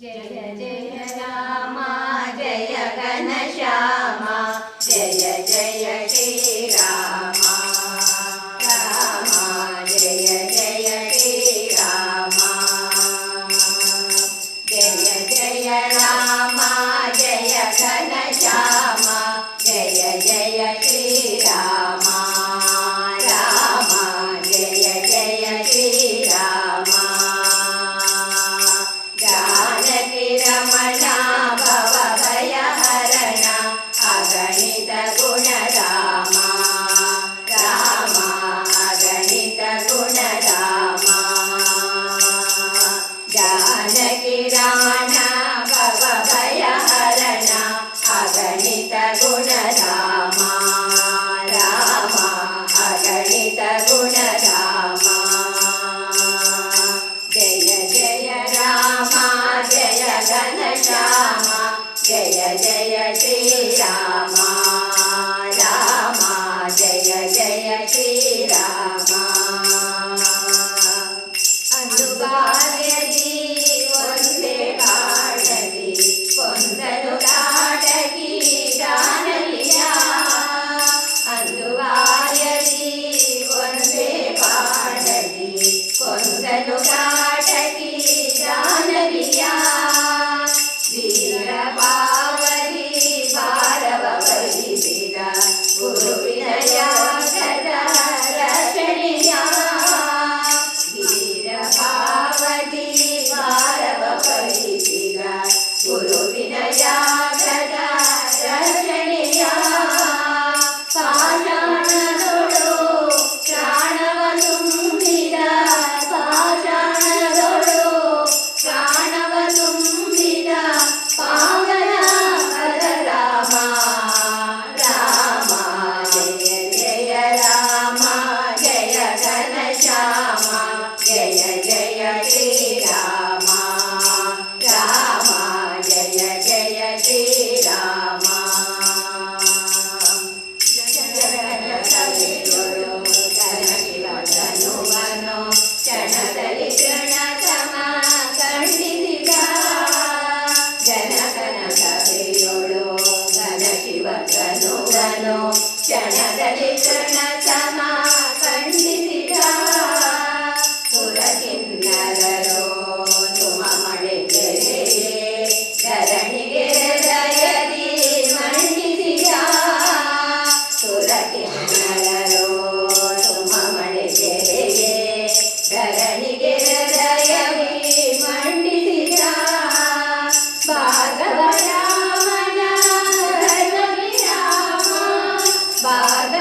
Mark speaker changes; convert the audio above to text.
Speaker 1: జయ జయ రామ జయ ఘనశ్యామ జయ జయ శ్రీరామ అగణిత గుణ రామ రామ అగణిత గుణ రామ జయ జయ రామ జయ ఘనశ్యామ జయ జయ जय श्रीराम Bye.